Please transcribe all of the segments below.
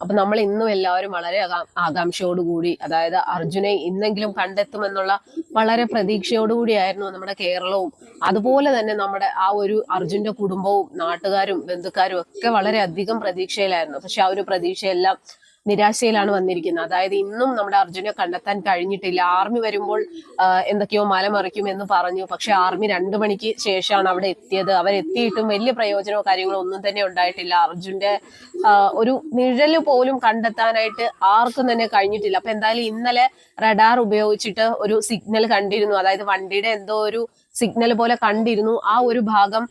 അപ്പൊ നമ്മൾ ഇന്നും എല്ലാവരും വളരെ ആകാ- ആകാംക്ഷയോടുകൂടി അതായത് അർജുനെ ഇന്നെങ്കിലും കണ്ടെത്തുമെന്നുള്ള വളരെ പ്രതീക്ഷയോടുകൂടിയായിരുന്നു നമ്മുടെ കേരളവും. അതുപോലെ തന്നെ നമ്മുടെ ആ ഒരു അർജുന്റെ കുടുംബവും നാട്ടുകാരും ബന്ധുക്കാരും ഒക്കെ വളരെ അധികം പ്രതീക്ഷയിലായിരുന്നു. പക്ഷെ ആ ഒരു പ്രതീക്ഷയെല്ലാം നിരാശയിലാണ് വന്നിരിക്കുന്നത്. അതായത് ഇന്നും നമ്മുടെ അർജുനെ കണ്ടെത്താൻ കഴിഞ്ഞിട്ടില്ല. ആർമി വരുമ്പോൾ എന്തൊക്കെയോ മലമറിക്കും എന്ന് പറഞ്ഞു. പക്ഷെ ആർമി രണ്ടു മണിക്ക് ശേഷമാണ് അവിടെ എത്തിയത്. അവരെത്തിയിട്ടും വലിയ പ്രയോജനമോ കാര്യങ്ങളോ ഒന്നും തന്നെ ഉണ്ടായിട്ടില്ല. അർജുന്റെ ഒരു നിഴൽ പോലും കണ്ടെത്താനായിട്ട് ആർക്കും തന്നെ കഴിഞ്ഞിട്ടില്ല. അപ്പൊ എന്തായാലും ഇന്നലെ റഡാർ ഉപയോഗിച്ചിട്ട് ഒരു സിഗ്നൽ കണ്ടിരുന്നു. അതായത് വണ്ടിയുടെ എന്തോ ഒരു സിഗ്നൽ പോലെ കണ്ടിരുന്നു. ആ ഒരു ഭാഗം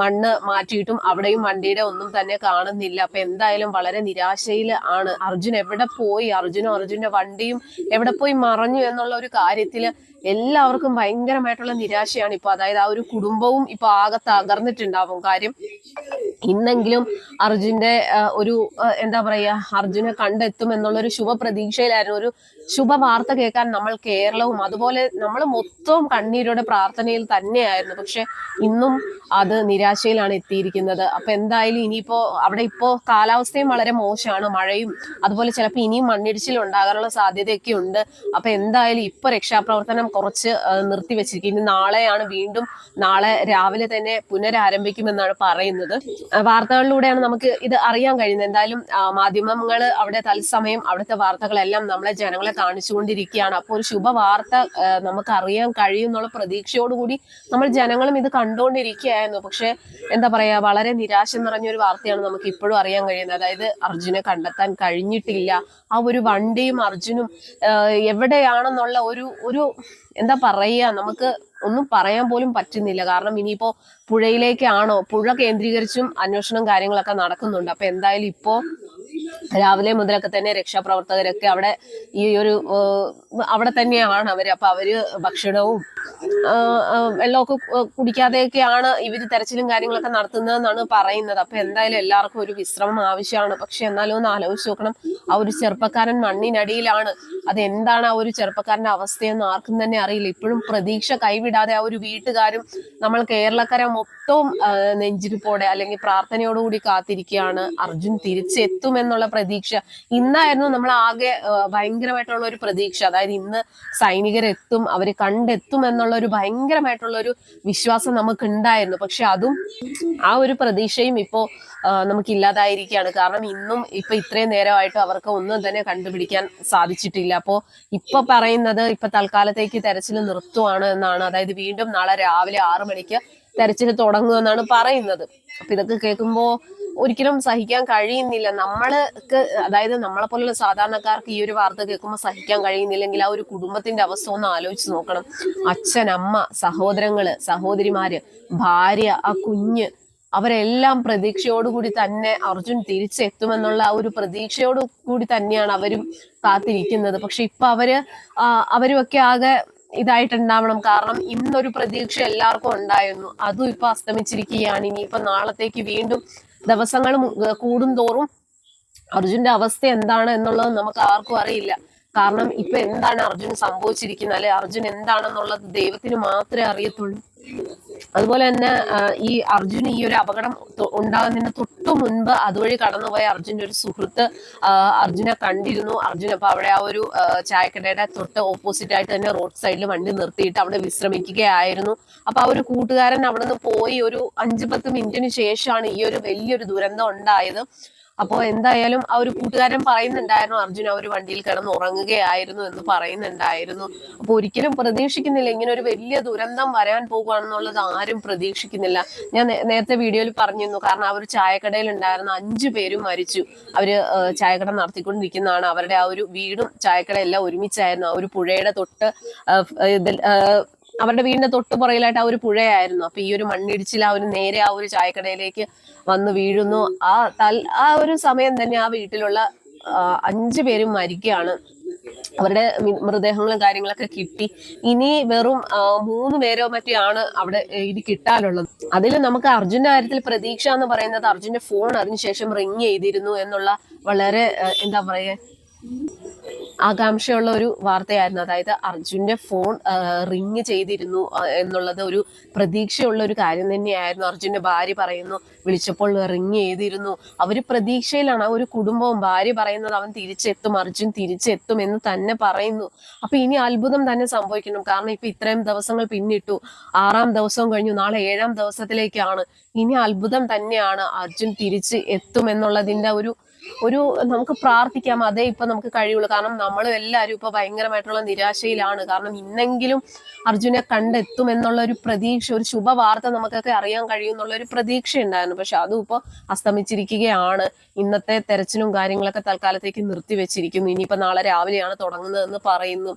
മണ്ണ് മാറ്റിയിട്ടും അവിടെയും വണ്ടിയുടെ ഒന്നും തന്നെ കാണുന്നില്ല. അപ്പൊ എന്തായാലും വളരെ നിരാശയിൽ ആണ്. അർജുൻ എവിടെ പോയി? അർജുനും അർജുന്റെ വണ്ടിയും എവിടെ പോയി മറഞ്ഞു എന്നുള്ള ഒരു കാര്യത്തിൽ എല്ലാവർക്കും ഭയങ്കരമായിട്ടുള്ള നിരാശയാണ്. ഇപ്പൊ അതായത് ആ ഒരു കുടുംബവും ഇപ്പൊ ആകെ തകർന്നിട്ടുണ്ടാവും. കാര്യം ഇന്നെങ്കിലും അർജുന്റെ ഒരു എന്താ പറയാ അർജുനെ കണ്ടെത്തും എന്നുള്ള ഒരു ശുഭ പ്രതീക്ഷയിലായിരുന്നു ഒരു ശുഭ വാർത്ത കേൾക്കാൻ നമ്മൾ കേരളവും അതുപോലെ നമ്മൾ മൊത്തവും കണ്ണീരോടെ പ്രാർത്ഥനയിൽ തന്നെയായിരുന്നു. പക്ഷെ ഇന്നും അത് നിരാശയിലാണ് എത്തിയിരിക്കുന്നത്. അപ്പൊ എന്തായാലും ഇനിയിപ്പോ അവിടെ ഇപ്പോ കാലാവസ്ഥയും വളരെ മോശമാണ്. മഴയും അതുപോലെ ചിലപ്പോൾ ഇനിയും മണ്ണിടിച്ചിൽ ഉണ്ടാകാനുള്ള സാധ്യതയൊക്കെ ഉണ്ട്. അപ്പൊ എന്തായാലും ഇപ്പൊ രക്ഷാപ്രവർത്തനം കുറച്ച് നിർത്തിവെച്ചിരിക്കും. ഇനി നാളെയാണ് വീണ്ടും നാളെ രാവിലെ തന്നെ പുനരാരംഭിക്കുമെന്നാണ് പറയുന്നത്. വാർത്തകളിലൂടെയാണ് നമുക്ക് ഇത് അറിയാൻ കഴിയുന്നത്. എന്തായാലും മാധ്യമങ്ങൾ അവിടെ തത്സമയം അവിടുത്തെ വാർത്തകളെല്ലാം നമ്മളെ ജനങ്ങളെ കാണിച്ചുകൊണ്ടിരിക്കുകയാണ്. അപ്പോൾ ഒരു ശുഭവാർത്ത നമുക്ക് അറിയാൻ കഴിയും എന്നുള്ള പ്രതീക്ഷയോടുകൂടി നമ്മൾ ജനങ്ങളും ഇത് കണ്ടുകൊണ്ടിരിക്കുകയായിരുന്നു. പക്ഷെ എന്താ പറയാ വളരെ നിരാശ നിറഞ്ഞ ഒരു വാർത്തയാണ് നമുക്ക് ഇപ്പോഴും അറിയാൻ കഴിയുന്നത്. അതായത് അർജുനെ കണ്ടെത്താൻ കഴിഞ്ഞിട്ടില്ല. ആ ഒരു വണ്ടിയും അർജുനും എവിടെയാണെന്നുള്ള ഒരു ഒരു എന്താ പറയുക നമുക്ക് ഒന്നും പറയാൻ പോലും പറ്റുന്നില്ല. കാരണം ഇനിയിപ്പോ പുഴയിലേക്കാണോ പുഴ കേന്ദ്രീകരിച്ചും അന്വേഷണം കാര്യങ്ങളൊക്കെ നടക്കുന്നുണ്ട്. അപ്പൊ എന്തായാലും ഇപ്പോ രാവിലെ മുതലൊക്കെ തന്നെ രക്ഷാപ്രവർത്തകരൊക്കെ അവിടെ ഈ ഒരു അവിടെ തന്നെയാണ് അവർ അപ്പൊ അവർ ഭക്ഷണവും വെള്ളമൊക്കെ കുടിക്കാതെയൊക്കെയാണ് ഇവർ തെരച്ചിലും കാര്യങ്ങളൊക്കെ നടത്തുന്നതെന്നാണ് പറയുന്നത്. അപ്പൊ എന്തായാലും എല്ലാവർക്കും ഒരു വിശ്രമം ആവശ്യമാണ്. പക്ഷെ എന്നാലും ഒന്ന് ആലോചിച്ച് നോക്കണം. ആ ഒരു ചെറുപ്പക്കാരൻ മണ്ണിനടിയിലാണ്. അത് എന്താണ് ആ ഒരു ചെറുപ്പക്കാരന്റെ അവസ്ഥയെന്ന് ആർക്കും തന്നെ അറിയില്ല. ഇപ്പോഴും പ്രതീക്ഷ കൈവിടാതെ ആ ഒരു വീട്ടുകാരും നമ്മൾ കേരളക്കര മൊത്തവും നെഞ്ചിരിപ്പോടെ അല്ലെങ്കിൽ പ്രാർത്ഥനയോടുകൂടി കാത്തിരിക്കുകയാണ്. അർജുൻ തിരിച്ചെത്തുമെന്നുള്ള പ്രതീക്ഷ. ഇന്നായിരുന്നു നമ്മൾ ആകെ ഭയങ്കരമായിട്ടുള്ള ഒരു പ്രതീക്ഷ. അതായത് ഇന്ന് സൈനികരെത്തും അവർ കണ്ടെത്തും എന്നുള്ള ഒരു ഭയങ്കരമായിട്ടുള്ള ഒരു വിശ്വാസം നമുക്ക് ഉണ്ടായിരുന്നു പക്ഷെ അതും ആ ഒരു പ്രതീക്ഷയും ഇപ്പോ നമുക്ക് ഇല്ലാതായിരിക്കുകയാണ് കാരണം ഇന്നും ഇപ്പൊ ഇത്രയും നേരമായിട്ട് അവർക്ക് ഒന്നും തന്നെ കണ്ടുപിടിക്കാൻ സാധിച്ചിട്ടില്ല. അപ്പോ ഇപ്പൊ പറയുന്നത് ഇപ്പൊ തൽക്കാലത്തേക്ക് തെരച്ചിൽ നിർത്തുവാണ് എന്നാണ്. അതായത് വീണ്ടും നാളെ രാവിലെ ആറു മണിക്ക് തെരച്ചിൽ തുടങ്ങുമെന്നാണ് പറയുന്നത്. അപ്പൊ ഇതൊക്കെ കേൾക്കുമ്പോ ഒരിക്കലും സഹിക്കാൻ കഴിയുന്നില്ല. നമ്മൾക്ക് അതായത് നമ്മളെ പോലുള്ള സാധാരണക്കാർക്ക് ഈ ഒരു വാർത്ത കേൾക്കുമ്പോൾ സഹിക്കാൻ കഴിയുന്നില്ലെങ്കിൽ ആ ഒരു കുടുംബത്തിന്റെ അവസ്ഥ ഒന്ന് ആലോചിച്ച് നോക്കണം. അച്ഛൻ അമ്മ സഹോദരങ്ങൾ സഹോദരിമാര് ഭാര്യ ആ കുഞ്ഞ് അവരെല്ലാം പ്രതീക്ഷയോടുകൂടി തന്നെ അർജുൻ തിരിച്ചെത്തുമെന്നുള്ള ആ ഒരു പ്രതീക്ഷയോട് കൂടി തന്നെയാണ് അവരും കാത്തിരിക്കുന്നത്. പക്ഷെ ഇപ്പൊ അവർ അവരുമൊക്കെ ആകെ ഇതായിട്ടുണ്ടാവണം. കാരണം ഇന്നൊരു പ്രതീക്ഷ എല്ലാവർക്കും ഉണ്ടായിരുന്നു. അതും ഇപ്പൊ അസ്തമിച്ചിരിക്കുകയാണ്. ഇനിയിപ്പൊ നാളത്തേക്ക് വീണ്ടും ദിവസങ്ങൾ കൂടുന്തോറും അർജുന്റെ അവസ്ഥ എന്താണ് എന്നുള്ളത് നമുക്ക് ആർക്കും അറിയില്ല. കാരണം ഇപ്പൊ എന്താണ് അർജുൻ സംഭവിച്ചിരിക്കുന്നത്? അല്ലെ അർജുൻ എന്താണെന്നുള്ളത് ദൈവത്തിന് മാത്രമേ അറിയത്തുള്ളൂ. അതുപോലെ തന്നെ ഈ അർജുൻ ഈ ഒരു അപകടം ഉണ്ടാകുന്നതിന് തൊട്ടു മുൻപ് അതുവഴി കടന്നുപോയ അർജുന്റെ ഒരു സുഹൃത്ത് അർജുനെ കണ്ടിരുന്നു. അർജുൻ അപ്പൊ അവിടെ ആ ഒരു ചായക്കടയുടെ തൊട്ട് ഓപ്പോസിറ്റ് ആയിട്ട് തന്നെ റോഡ് സൈഡിൽ വണ്ടി നിർത്തിയിട്ട് അവിടെ വിശ്രമിക്കുകയായിരുന്നു. അപ്പൊ ആ ഒരു കൂട്ടുകാരൻ അവിടെ നിന്ന് പോയി ഒരു അഞ്ച് പത്ത് മിനിറ്റിന് ശേഷമാണ് ഈ ഒരു വലിയൊരു ദുരന്തം ഉണ്ടായത്. അപ്പോൾ എന്തായാലും ആ ഒരു കൂട്ടുകാരൻ പറയുന്നുണ്ടായിരുന്നു അർജുൻ ആ ഒരു വണ്ടിയിൽ കിടന്ന് ഉറങ്ങുകയായിരുന്നു എന്ന് പറയുന്നുണ്ടായിരുന്നു. അപ്പൊ ഒരിക്കലും പ്രതീക്ഷിക്കുന്നില്ല ഇങ്ങനെ ഒരു വലിയ ദുരന്തം വരാൻ പോകുകയാണെന്നുള്ളത് ആരും പ്രതീക്ഷിക്കുന്നില്ല. ഞാൻ നേരത്തെ വീഡിയോയിൽ പറഞ്ഞിരുന്നു കാരണം ആ ഒരു ചായക്കടയിൽ ഉണ്ടായിരുന്ന അഞ്ചു പേരും മരിച്ചു. അവർ ചായക്കട നടത്തിക്കൊണ്ടിരിക്കുന്നതാണ്. അവരുടെ ആ ഒരു വീടും ചായക്കട എല്ലാം ഒരുമിച്ചായിരുന്നു. ആ ഒരു പുഴയുടെ തൊട്ട് അവരുടെ വീടിന്റെ തൊട്ട് പുറയിലായിട്ട് ആ ഒരു പുഴയായിരുന്നു. അപ്പൊ ഈ ഒരു മണ്ണിടിച്ചിൽ ആ ഒരു നേരെ ആ ഒരു ചായക്കടയിലേക്ക് വന്ന് വീഴുന്നു. ആ തൽ ആ ഒരു സമയം തന്നെ ആ വീട്ടിലുള്ള അഞ്ചു പേരും മരിക്കുകയാണ്. അവരുടെ മൃതദേഹങ്ങളും കാര്യങ്ങളൊക്കെ കിട്ടി. ഇനി വെറും മൂന്ന് പേരോ മറ്റോ അവിടെ ഏ, ഇത് കിട്ടാനുള്ളത്. അതിൽ നമുക്ക് അർജുന്റെ കാര്യത്തിൽ പ്രതീക്ഷ എന്ന് പറയുന്നത് അർജുന്റെ ഫോൺ അതിനുശേഷം റിങ് ചെയ്തിരുന്നു എന്നുള്ള വളരെ എന്താ പറയുക ആകാംക്ഷയുള്ള ഒരു വാർത്തയായിരുന്നു. അതായത് അർജുന്റെ ഫോൺ റിങ് ചെയ്തിരുന്നു എന്നുള്ളത് ഒരു പ്രതീക്ഷയുള്ള ഒരു കാര്യം തന്നെയായിരുന്നു. അർജുന്റെ ഭാര്യ പറയുന്നു വിളിച്ചപ്പോൾ റിങ് ചെയ്തിരുന്നു. അവർ പ്രതീക്ഷയിലാണ്. ആ ഒരു കുടുംബവും ഭാര്യ പറയുന്നത് അവൻ തിരിച്ചെത്തും അർജുൻ തിരിച്ചെത്തും എന്ന് തന്നെ പറയുന്നു. അപ്പൊ ഇനി അത്ഭുതം തന്നെ സംഭവിക്കണം. കാരണം ഇപ്പൊ ഇത്രയും ദിവസങ്ങൾ പിന്നിട്ടു. ആറാം ദിവസവും കഴിഞ്ഞു. നാളെ ഏഴാം ദിവസത്തിലേക്കാണ്. ഇനി അത്ഭുതം തന്നെയാണ്. അർജുൻ തിരിച്ച് എത്തും എന്നുള്ളതിന്റെ ഒരു ഒരു നമുക്ക് പ്രാർത്ഥിക്കാം. അതേ ഇപ്പൊ നമുക്ക് കഴിയുള്ളൂ. കാരണം നമ്മൾ എല്ലാവരും ഇപ്പൊ ഭയങ്കരമായിട്ടുള്ള നിരാശയിലാണ്. കാരണം ഇന്നെങ്കിലും അർജുനെ കണ്ടെത്തും എന്നുള്ള ഒരു പ്രതീക്ഷ ഒരു ശുഭവാർത്ത നമുക്കൊക്കെ അറിയാൻ കഴിയും എന്നുള്ള ഒരു പ്രതീക്ഷ ഉണ്ടായിരുന്നു പക്ഷെ അതും ഇപ്പോൾ അസ്തമിച്ചിരിക്കുകയാണ്. ഇന്നത്തെ തെരച്ചിലും കാര്യങ്ങളൊക്കെ തൽക്കാലത്തേക്ക് നിർത്തിവെച്ചിരിക്കുന്നു. ഇനിയിപ്പോ നാളെ രാവിലെയാണ് തുടങ്ങുന്നതെന്ന് പറയുന്നു.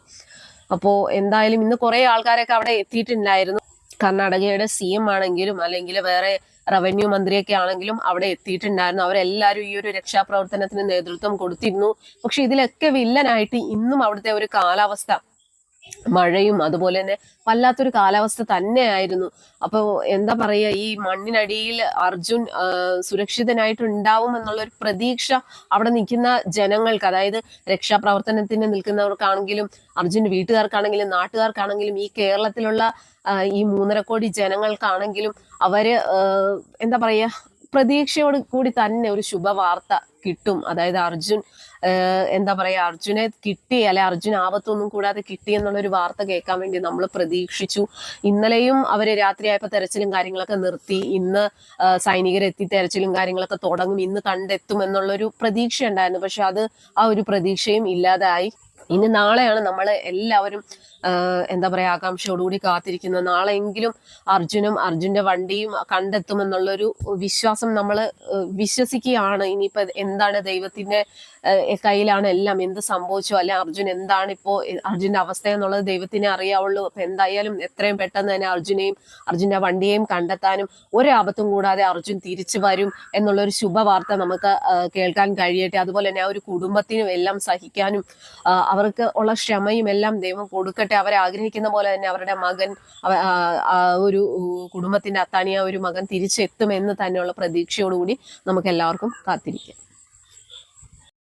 അപ്പോ എന്തായാലും ഇന്ന് കുറെ ആൾക്കാരൊക്കെ അവിടെ എത്തിയിട്ടുണ്ടായിരുന്നു. കർണാടകയുടെ സി എം ആണെങ്കിലും അല്ലെങ്കിൽ വേറെ റവന്യൂ മന്ത്രിയൊക്കെ ആണെങ്കിലും അവിടെ എത്തിയിട്ടുണ്ടായിരുന്നു. അവരെല്ലാവരും ഈ ഒരു രക്ഷാപ്രവർത്തനത്തിന് നേതൃത്വം കൊടുത്തിരുന്നു. പക്ഷെ ഇതിലൊക്കെ വില്ലനായിട്ട് ഇന്നും അവിടുത്തെ ഒരു കാലാവസ്ഥ മഴയും അതുപോലെ തന്നെ വല്ലാത്തൊരു കാലാവസ്ഥ തന്നെയായിരുന്നു. അപ്പോൾ എന്താ പറയുക ഈ മണ്ണിനടിയിൽ അർജുൻ ആ, സുരക്ഷിതനായിട്ട് ഉണ്ടാവും എന്നുള്ള ഒരു പ്രതീക്ഷ അവിടെ നിൽക്കുന്ന ജനങ്ങൾക്ക് അതായത് രക്ഷാപ്രവർത്തനത്തിന് നിൽക്കുന്നവർക്കാണെങ്കിലും അർജുന്റെ വീട്ടുകാർക്കാണെങ്കിലും നാട്ടുകാർക്കാണെങ്കിലും ഈ കേരളത്തിലുള്ള ഈ മൂന്നര കോടി ജനങ്ങൾക്കാണെങ്കിലും അവർ എന്താ പറയാ പ്രതീക്ഷയോട് കൂടി തന്നെ ഒരു ശുഭവാർത്ത കിട്ടും. അതായത് അർജുൻ എന്താ പറയാ അർജുനെ കിട്ടി അല്ലെ അർജുൻ ആപത്തൊന്നും കൂടാതെ കിട്ടി എന്നുള്ള ഒരു വാർത്ത കേൾക്കാൻ വേണ്ടി നമ്മൾ പ്രതീക്ഷിച്ചു. ഇന്നലെയും അവർ രാത്രിയായപ്പോ തെരച്ചിലും കാര്യങ്ങളൊക്കെ നിർത്തി. ഇന്ന് സൈനികരെത്തി തെരച്ചിലും കാര്യങ്ങളൊക്കെ തുടങ്ങും. ഇന്ന് കണ്ടെത്തും എന്നുള്ളൊരു പ്രതീക്ഷ ഉണ്ടായിരുന്നു പക്ഷെ അത് ആ ഒരു പ്രതീക്ഷയും ഇല്ലാതായി. ഇനി നാളെയാണ് നമ്മൾ എല്ലാവരും എന്താ പറയുക ആകാംക്ഷയോടുകൂടി കാത്തിരിക്കുന്നത്. നാളെയെങ്കിലും അർജുനും അർജുന്റെ വണ്ടിയും കണ്ടെത്തുമെന്നുള്ളൊരു വിശ്വാസം നമ്മൾ വിശ്വസിക്കുകയാണ്. ഇനിയിപ്പോൾ എന്താണ് ദൈവത്തിന്റെ കയ്യിലാണ് എല്ലാം എന്ത് സംഭവിച്ചു? അല്ലെ അർജുൻ എന്താണ് ഇപ്പോ അർജുന്റെ അവസ്ഥ എന്നുള്ളത് ദൈവത്തിനെ അറിയാവുള്ളൂ. അപ്പം എന്തായാലും എത്രയും പെട്ടെന്ന് തന്നെ അർജുനെയും അർജുന്റെ വണ്ടിയെയും കണ്ടെത്താനും ഒരാപത്തും കൂടാതെ അർജുൻ തിരിച്ചു വരും എന്നുള്ളൊരു ശുഭവാർത്ത നമുക്ക് കേൾക്കാൻ കഴിയട്ടെ. അതുപോലെ തന്നെ ആ ഒരു കുടുംബത്തിനും എല്ലാം സഹിക്കാനും അവർക്ക് ഉള്ള ക്ഷമയും എല്ലാം ദൈവം കൊടുക്കട്ടെ. അവരെ ആഗ്രഹിക്കുന്ന പോലെ തന്നെ അവരുടെ മകൻ ഒരു കുടുംബത്തിന്റെ അത്താണിയ ഒരു മകൻ തിരിച്ചെത്തുമെന്ന് തന്നെയുള്ള പ്രതീക്ഷയോടുകൂടി നമുക്ക് എല്ലാവർക്കും കാത്തിരിക്കാം.